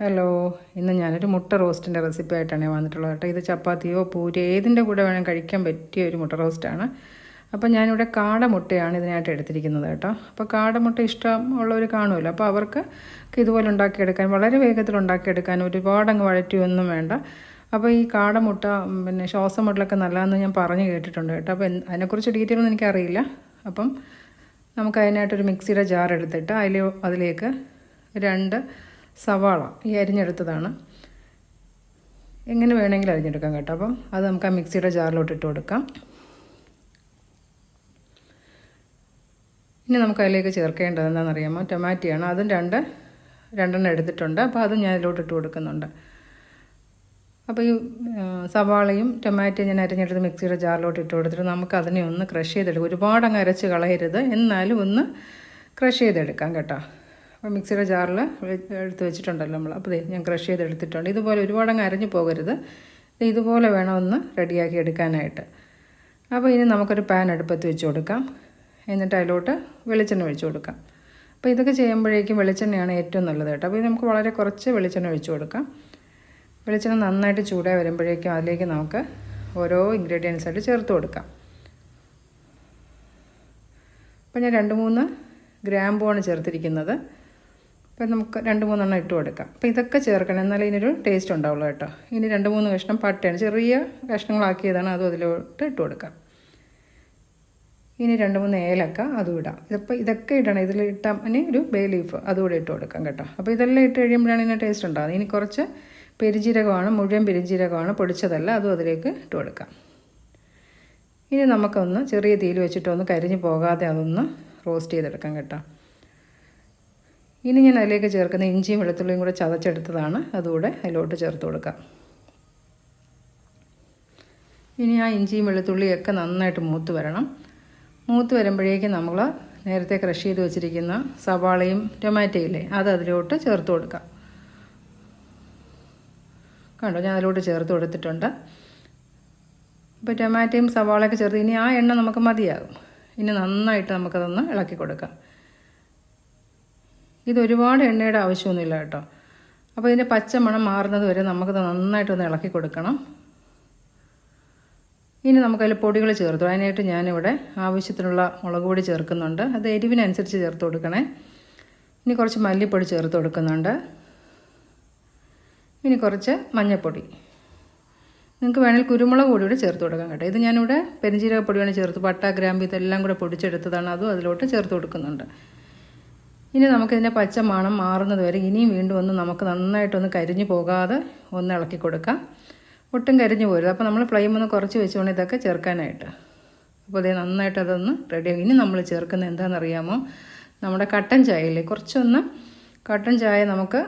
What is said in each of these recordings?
Hello ഇന്ന് ഞാനൊരു മുട്ട റോസ്റ്റിന്റെ റെസിപ്പി ആയിട്ടാണ് വന്നിട്ടുള്ളത് കേട്ടോ. ഇത് ചപ്പാത്തിയോ പൂരി ഏതിന്റെ കൂടെ വേണം കഴിക്കാൻ പറ്റിയ ഒരു മുട്ട റോസ്റ്റാണ് അപ്പോൾ ഞാനിവിടെ കാടമുട്ടയാണ് ഇതിനായിട്ട് എടുത്തിരിക്കുന്നത് കേട്ടോ. അപ്പോൾ കാടമുട്ട ഇഷ്ടമുള്ളവർ കാണുമല്ലോ. അപ്പോൾ അവർക്ക് ഇതുപോലെ ഉണ്ടാക്കിയെടുക്കാൻ വളരെ വേഗത്തിൽ ഉണ്ടാക്കിയെടുക്കാൻ ഒരുപാട് അങ്ങ് വഴറ്റിയൊന്നും വേണ്ട. അപ്പോൾ ഈ കാടമുട്ട പിന്നെ ശ്വാസം മുട്ടലൊക്കെ നല്ലതെന്ന് ഞാൻ പറഞ്ഞു കേട്ടിട്ടുണ്ട് കേട്ടോ. അപ്പോൾ അതിനെക്കുറിച്ച് ഡീറ്റെയിൽ ഒന്നും എനിക്കറിയില്ല. അപ്പം നമുക്ക് അതിനായിട്ടൊരു മിക്സിയുടെ ജാർ എടുത്തിട്ട് അതിൽ അതിലേക്ക് രണ്ട് സവാള ഈ അരിഞ്ഞെടുത്തതാണ്. എങ്ങനെ വേണമെങ്കിലും അരിഞ്ഞെടുക്കാം കേട്ടോ. അപ്പം അത് നമുക്ക് ആ മിക്സിയുടെ ജാറിലോട്ട് ഇട്ട് കൊടുക്കാം. ഇനി നമുക്ക് അതിലേക്ക് ചേർക്കേണ്ടത് എന്താണെന്നറിയാമോ? ടൊമാറ്റോയാണ്. അതും രണ്ട് രണ്ടെണ്ണം എടുത്തിട്ടുണ്ട്. അപ്പോൾ അതും ഞാൻ ഇതിലോട്ട് ഇട്ട് കൊടുക്കുന്നുണ്ട്. അപ്പോൾ ഈ സവാളയും ടൊമാറ്റോയും ഞാൻ അരിഞ്ഞെടുത്ത് മിക്സിയുടെ ജാറിലോട്ട് ഇട്ട് കൊടുത്തിട്ട് നമുക്ക് അതിനെ ഒന്ന് ക്രഷ് ചെയ്തെടുക്കാം. ഒരുപാട് അങ്ങ് അരച്ച് കളയരുത്. എന്നാലും ഒന്ന് ക്രഷ് ചെയ്തെടുക്കാം കേട്ടോ. അപ്പോൾ മിക്സിയുടെ ജാറിൽ എടുത്ത് വെച്ചിട്ടുണ്ടല്ലോ നമ്മൾ. അപ്പോൾ ഞാൻ ക്രഷ് ചെയ്ത് എടുത്തിട്ടുണ്ട് ഇതുപോലെ ഒരുപാട് അങ്ങ് അരഞ്ഞു പോകരുത്. ഇതുപോലെ വേണം ഒന്ന് റെഡിയാക്കി എടുക്കാനായിട്ട്. അപ്പോൾ ഇനി നമുക്കൊരു പാൻ അടുപ്പത്ത് വെച്ച് കൊടുക്കാം. എന്നിട്ട് അതിലോട്ട് വെളിച്ചെണ്ണ ഒഴിച്ചു കൊടുക്കാം. അപ്പോൾ ഇതൊക്കെ ചെയ്യുമ്പോഴേക്കും വെളിച്ചെണ്ണയാണ് ഏറ്റവും നല്ലത് കേട്ടോ. അപ്പോൾ ഇത് നമുക്ക് വളരെ കുറച്ച് വെളിച്ചെണ്ണ ഒഴിച്ചു കൊടുക്കാം. വെളിച്ചെണ്ണ നന്നായിട്ട് ചൂടായി വരുമ്പോഴേക്കും അതിലേക്ക് നമുക്ക് ഓരോ ഇൻഗ്രീഡിയൻസ് ആയിട്ട് ചേർത്ത് കൊടുക്കാം. അപ്പോൾ ഞാൻ രണ്ട് മൂന്ന് ഗ്രാമ്പുമാണ് ചേർത്തിരിക്കുന്നത്. അപ്പോൾ നമുക്ക് രണ്ട് മൂന്നെണ്ണം ഇട്ട് കൊടുക്കാം. അപ്പോൾ ഇതൊക്കെ ചേർക്കണം. എന്നാലേ ഇതിനൊരു ടേസ്റ്റ് ഉണ്ടാവുള്ളൂ കേട്ടോ. ഇനി രണ്ട് മൂന്ന് കഷ്ണം പട്ടയാണ്. ചെറിയ കഷ്ണങ്ങളാക്കിയതാണ് അതും അതിലോട്ട് ഇട്ട് കൊടുക്കാം. ഇനി രണ്ട് മൂന്ന് ഏലക്ക അതും ഇടാം. ഇതിപ്പോൾ ഇതൊക്കെ ഇടണം. ഇതിൽ ഇട്ടാൽ ഇനി ഒരു ബേ ലീഫ് അതുകൂടെ ഇട്ട് കൊടുക്കാം കേട്ടോ. അപ്പോൾ ഇതെല്ലാം ഇട്ട് കഴിയുമ്പോഴാണ് ഇതിന് ടേസ്റ്റ് ഉണ്ടാകുന്നത് ഇനി കുറച്ച് പെരിജീരകമാണ് മുഴുവൻ പെരിജീരകമാണ് പൊടിച്ചതല്ല അതും അതിലേക്ക് ഇട്ട് കൊടുക്കാം. ഇനി നമുക്കൊന്ന് ചെറിയ തീയിൽ വെച്ചിട്ടൊന്ന് കരിഞ്ഞു പോകാതെ അതൊന്ന് റോസ്റ്റ് ചെയ്തെടുക്കാം കേട്ടോ. ഇനി ഞാൻ അതിലേക്ക് ചേർക്കുന്ന ഇഞ്ചിയും വെളുത്തുള്ളിയും കൂടെ ചതച്ചെടുത്തതാണ്. അതുകൂടെ അതിലോട്ട് ചേർത്ത് കൊടുക്കാം. ഇനി ആ ഇഞ്ചിയും വെളുത്തുള്ളിയൊക്കെ നന്നായിട്ട് മൂത്ത് വരണം. മൂത്ത് വരുമ്പോഴേക്കും നമ്മൾ നേരത്തെ ക്രഷ് ചെയ്ത് വെച്ചിരിക്കുന്ന സവാളയും ടൊമാറ്റോയില്ലേ അത് അതിലോട്ട് ചേർത്ത് കൊടുക്കാം. കണ്ടോ ഞാൻ അതിലോട്ട് ചേർത്ത് കൊടുത്തിട്ടുണ്ട്. ഇപ്പോൾ ടൊമാറ്റോയും സവാളയൊക്കെ ചേർത്ത് ഇനി ആ എണ്ണ നമുക്ക് മതിയാകും. ഇനി നന്നായിട്ട് നമുക്കതൊന്ന് ഇളക്കി കൊടുക്കാം. ഇത് ഒരുപാട് എണ്ണയുടെ ആവശ്യമൊന്നുമില്ല കേട്ടോ. അപ്പോൾ ഇതിന്റെ പച്ചമണം മാറുന്നത് വരെ നമുക്കത് നന്നായിട്ടൊന്ന് ഇളക്കി കൊടുക്കണം. ഇനി നമുക്കതിൽ പൊടികൾ ചേർത്തു. അതിനായിട്ട് ഞാനിവിടെ ആവശ്യത്തിനുള്ള മുളക് പൊടി ചേർക്കുന്നുണ്ട്. അത് എരിവിനനുസരിച്ച് ചേർത്ത് കൊടുക്കണേ. ഇനി കുറച്ച് മല്ലിപ്പൊടി ചേർത്ത് കൊടുക്കുന്നുണ്ട്. ഇനി കുറച്ച് മഞ്ഞൾപ്പൊടി നിങ്ങൾക്ക് വേണമെങ്കിൽ കുരുമുളക് പൊടി കൂടി ചേർത്ത് കൊടുക്കാം കേട്ടോ. ഇത് ഞാനിവിടെ പെരിഞ്ചീരക പൊടിയാണ് ചേർത്ത്. പട്ട ഗ്രാമ്പ് ഇതെല്ലാം കൂടെ പൊടിച്ചെടുത്തതാണ്. അതും അതിലോട്ട് ചേർത്ത് കൊടുക്കുന്നുണ്ട്. ഇനി നമുക്കിതിന്റെ പച്ച മണം മാറുന്നത് വരെ ഇനിയും വീണ്ടും ഒന്ന് നമുക്ക് നന്നായിട്ടൊന്ന് കരിഞ്ഞു പോകാതെ ഒന്ന് ഇളക്കി കൊടുക്കാം. ഒട്ടും കരിഞ്ഞു പോരുത്. അപ്പോൾ നമ്മൾ ഫ്ലെയിം ഒന്ന് കുറച്ച് വെച്ചുകൊണ്ട് ഇതൊക്കെ ചേർക്കാനായിട്ട്. അപ്പോൾ അതേ നന്നായിട്ട് അതൊന്ന് റെഡിയാകും ഇനി നമ്മൾ ചേർക്കുന്നത് എന്താണെന്നറിയാമോ? നമ്മുടെ കട്ടൻ ചായയില്ലേ? കുറച്ചൊന്ന് കട്ടൻ ചായ നമുക്ക്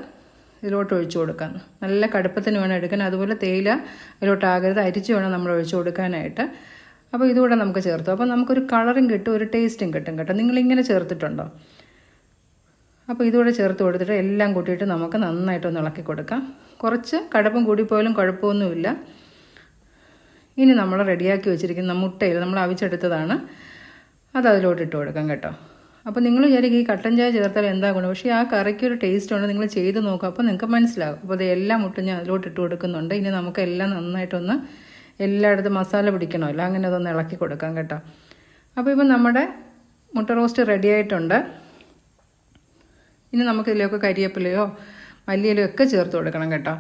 ഇതിലോട്ട് ഒഴിച്ചു കൊടുക്കാം. നല്ല കടുപ്പത്തിന് വേണം എടുക്കാൻ. അതുപോലെ തേയില ഇതിലോട്ടാകരുത് അരിച്ച് വേണം നമ്മൾ ഒഴിച്ചു കൊടുക്കാനായിട്ട്. അപ്പോൾ ഇതുകൂടെ നമുക്ക് ചേർത്തു. അപ്പോൾ നമുക്കൊരു കളറും കിട്ടും ഒരു ടേസ്റ്റും കിട്ടും കേട്ടോ. നിങ്ങളിങ്ങനെ ചേർത്തിട്ടുണ്ടോ? അപ്പോൾ ഇതുകൂടെ ചേർത്ത് കൊടുത്തിട്ട് എല്ലാം കൂട്ടിയിട്ട് നമുക്ക് നന്നായിട്ടൊന്ന് ഇളക്കി കൊടുക്കാം. കുറച്ച് കടുപ്പം കൂടിപ്പോയാലും കുഴപ്പമൊന്നുമില്ല. ഇനി നമ്മൾ റെഡിയാക്കി വെച്ചിരിക്കുന്ന മുട്ടയിൽ നമ്മൾ അവിച്ചെടുത്തതാണ്. അത് അതിലോട്ട് ഇട്ട് കൊടുക്കാം കേട്ടോ. അപ്പോൾ നിങ്ങൾ വിചാരിക്കും ഈ കട്ടൻ ചായ ചേർത്താൽ എന്താ ഗുണം? പക്ഷേ ആ കറിക്ക് ഒരു ടേസ്റ്റ് ഉണ്ട് നിങ്ങൾ ചെയ്ത് നോക്കുക. അപ്പോൾ നിങ്ങൾക്ക് മനസ്സിലാകും. അപ്പോൾ അത് എല്ലാ മുട്ടും ഞാൻ അതിലോട്ട് ഇട്ട് കൊടുക്കുന്നുണ്ട്. ഇനി നമുക്ക് എല്ലാം നന്നായിട്ടൊന്ന് എല്ലായിടത്തും മസാല പിടിക്കണമല്ലോ. അങ്ങനെ അതൊന്ന് ഇളക്കി കൊടുക്കാം കേട്ടോ. അപ്പോൾ ഇപ്പം നമ്മുടെ മുട്ട റോസ്റ്റ് റെഡി ആയിട്ടുണ്ട്. ഇനി നമുക്ക് കരിയപ്പിലയോ മല്ലിയിലയോ ഒക്കെ ചേർത്ത് കൊടുക്കണം കേട്ടോ.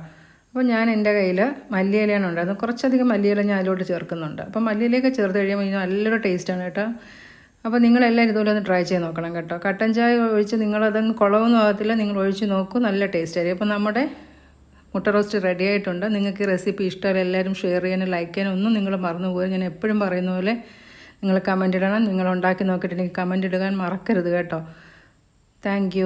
അപ്പോൾ ഞാൻ എന്റെ കയ്യിൽ മല്ലിയിലയാണ് ഉണ്ടായിരുന്നത്. കുറച്ചധികം മല്ലിയില ഞാൻ അതിലോട്ട് ചേർക്കുന്നുണ്ട്. അപ്പോൾ മല്ലിയിലയൊക്കെ ചേർത്ത് കഴിയുമ്പോൾ ഇതിന് നല്ലൊരു ടേസ്റ്റാണ് കേട്ടോ. അപ്പോൾ നിങ്ങളെല്ലാവരും ഇതുപോലെ ഒന്ന് ട്രൈ ചെയ്ത് നോക്കണം കേട്ടോ. കട്ടൻ ചായ ഒഴിച്ച് നിങ്ങളതങ്ങ് കുളവൊന്നും ആകത്തില്ല. നിങ്ങൾ ഒഴിച്ച് നോക്കൂ നല്ല ടേസ്റ്റ് ആയിരിക്കും. അപ്പോൾ നമ്മുടെ മുട്ട റോസ്റ്റ് റെഡി ആയിട്ടുണ്ട്. നിങ്ങൾക്ക് ഈ റെസിപ്പി ഇഷ്ടമല്ല എല്ലാവരും ഷെയർ ചെയ്യാനും ലൈക്ക് ചെയ്യാനും ഒന്നും നിങ്ങൾ മറന്നു പോകുക ഞാൻ എപ്പോഴും പറയുന്ന പോലെ നിങ്ങൾ കമന്റ് ഇടണം. നിങ്ങൾ ഉണ്ടാക്കി നോക്കിയിട്ട് എനിക്ക് കമന്റ് ഇടുവാൻ മറക്കരുത് കേട്ടോ. താങ്ക്